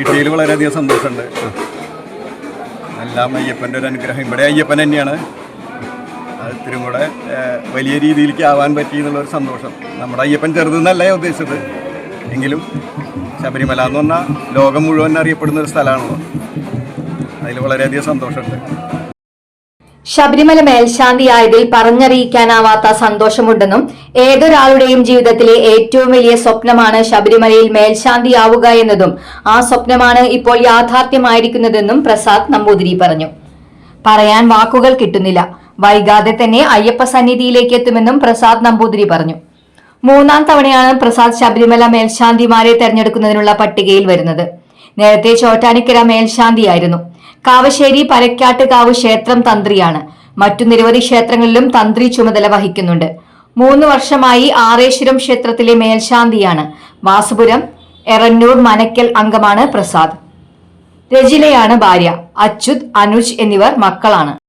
കിട്ടിയതിൽ വളരെയധികം സന്തോഷമുണ്ട്. എല്ലാം അയ്യപ്പന്റെ ഒരു അനുഗ്രഹം. ഇവിടെ അയ്യപ്പൻ തന്നെയാണ്. അത് കൂടെ വലിയ രീതിയിലേക്ക് ആവാൻ പറ്റി എന്നുള്ളൊരു സന്തോഷം. നമ്മുടെ അയ്യപ്പൻ ചെറുതെന്നല്ല ഞാൻ ഉദ്ദേശിച്ചത്. എങ്കിലും ശബരിമല എന്ന് പറഞ്ഞാൽ ലോകം മുഴുവൻ അറിയപ്പെടുന്ന ഒരു സ്ഥലമാണല്ലോ. അതിൽ വളരെയധികം സന്തോഷമുണ്ട്. ശബരിമല മേൽശാന്തിയായതിൽ പറഞ്ഞറിയിക്കാനാവാത്ത സന്തോഷമുണ്ടെന്നും ഏതൊരാളുടെയും ജീവിതത്തിലെ ഏറ്റവും വലിയ സ്വപ്നമാണ് ശബരിമലയിൽ മേൽശാന്തിയാവുക എന്നതും ആ സ്വപ്നമാണ് ഇപ്പോൾ യാഥാർത്ഥ്യമായിരിക്കുന്നതെന്നും പ്രസാദ് നമ്പൂതിരി പറഞ്ഞു. പറയാൻ വാക്കുകൾ കിട്ടുന്നില്ല. വൈകാതെ തന്നെ അയ്യപ്പ സന്നിധിയിലേക്ക് എത്തുമെന്നും പ്രസാദ് നമ്പൂതിരി പറഞ്ഞു. മൂന്നാം തവണയാണ് പ്രസാദ് ശബരിമല മേൽശാന്തിമാരെ തെരഞ്ഞെടുക്കുന്നതിനുള്ള പട്ടികയിൽ വരുന്നത്. നേരത്തെ ചോറ്റാനിക്കര മേൽശാന്തിയായിരുന്നു. കാവശ്ശേരി പരക്കാട്ടുകാവ് ക്ഷേത്രം തന്ത്രിയാണ്. മറ്റു നിരവധി ക്ഷേത്രങ്ങളിലും തന്ത്രി ചുമതല വഹിക്കുന്നുണ്ട്. മൂന്ന് വർഷമായി ആറേശ്വരം ക്ഷേത്രത്തിലെ മേൽശാന്തിയാണ്. വാസുപുരം എറന്നൂർ മനക്കൽ അംഗമാണ് പ്രസാദ്. രജിലയാണ് ഭാര്യ. അച്യുത് അനുജ് എന്നിവർ മക്കളാണ്.